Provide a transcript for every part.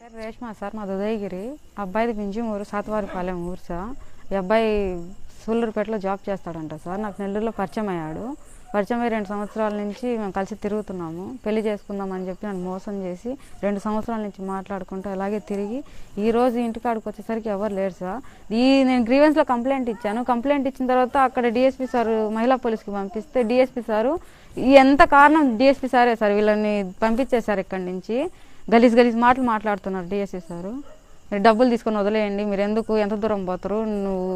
Sir Reshma sir మాది ఉదయగిరి. అబ్బాయిది పింఛమూరు సాతవారిపాలెం ఊరు సార్. ఈ అబ్బాయి సూళ్ళూరుపేటలో జాబ్ చేస్తాడంట సార్. నాకు నెల్లూరులో పరిచయం అయ్యాడు. పరిచయం అయ్యి రెండు సంవత్సరాల నుంచి మేము కలిసి తిరుగుతున్నాము. పెళ్ళి చేసుకుందాం అని చెప్పి నన్ను మోసం చేసి రెండు సంవత్సరాల నుంచి మాట్లాడుకుంటూ అలాగే తిరిగి ఈ రోజు ఇంటికాడికి వచ్చేసరికి ఎవరు లేరు సార్. ఈ నేను గ్రీవెన్స్లో కంప్లైంట్ ఇచ్చాను. కంప్లైంట్ ఇచ్చిన తర్వాత అక్కడ డిఎస్పీ సార్ మహిళా పోలీస్కి పంపిస్తే డిఎస్పీ సారు ఎంత కారణం డిఎస్పీ సారే సార్ వీళ్ళని పంపించేశారు ఇక్కడి నుంచి. గలీజ్ గలీజ్ మాటలు మాట్లాడుతున్నారు డిఎస్పీ సారు. మీరు డబ్బులు తీసుకొని వదిలేయండి మీరు ఎందుకు ఎంత దూరం పోతారు నువ్వు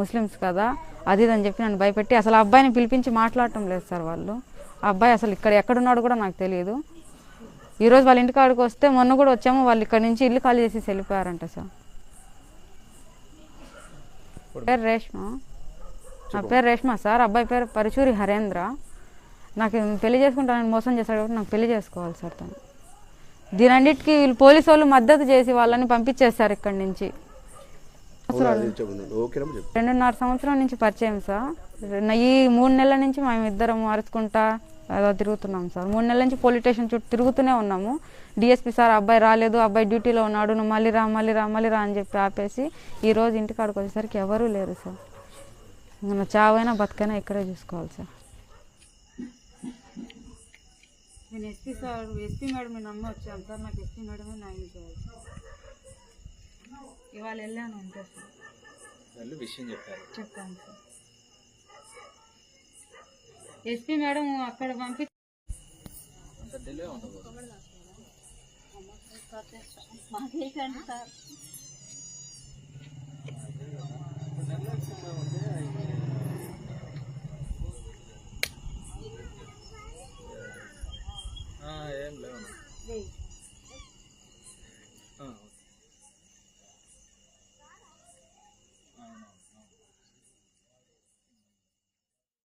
ముస్లిమ్స్ కదా అది ఇది అని చెప్పి నన్ను భయపెట్టి అసలు అబ్బాయిని పిలిపించి మాట్లాడటం లేదు సార్ వాళ్ళు. ఆ అబ్బాయి అసలు ఇక్కడ ఎక్కడున్నాడు కూడా నాకు తెలియదు. ఈరోజు వాళ్ళ ఇంటికాడికి వస్తే మొన్న కూడా వచ్చాము వాళ్ళు ఇక్కడ నుంచి ఇల్లు ఖాళీ చేసి వెళ్ళిపోయారంట సార్. పేరు రేష్మ. నా పేరు రేష్మ సార్ అబ్బాయి పేరు పరుచూరి హరేంద్ర. నాకు పెళ్ళి చేసుకుంటానని మోసం చేశాడు కాబట్టి నాకు పెళ్ళి చేసుకోవాలి సార్ తను. దీనన్నిటికీ వీళ్ళు పోలీసు వాళ్ళు మద్దతు చేసి వాళ్ళని పంపించేస్తారు ఇక్కడి నుంచి. అది రెండున్నర సంవత్సరం నుంచి పరిచయం సార్. ఈ మూడు నెలల నుంచి మేము ఇద్దరం అరుచుకుంటా ఏదో తిరుగుతున్నాం సార్. మూడు నెలల నుంచి పోలీస్ స్టేషన్ చుట్టూ తిరుగుతూనే ఉన్నాము. డిఎస్పీ సార్ అబ్బాయి రాలేదు అబ్బాయి డ్యూటీలో ఉన్నాడు నువ్వు మళ్ళీ రా మళ్ళీ రా మళ్ళీ రా అని చెప్పి ఆపేసి ఈ రోజు ఇంటికాడికి వచ్చేసరికి ఎవరూ లేరు సార్. చావైనా బతకైనా ఇక్కడే చూసుకోవాలి సార్. నేను ఎస్పీ సార్ ఎస్పీ మేడం నమ్మ వచ్చాను సార్. నాకు ఎస్పీ మేడమే న్యాయం చేయాలి. ఇవాళ వెళ్ళాను అంతే సార్ వాళ్ళు విషయం చెప్పారు. చెప్తాను సార్. ఎస్పీ మేడం అక్కడ పంపి డిలే ఉండకూడదు.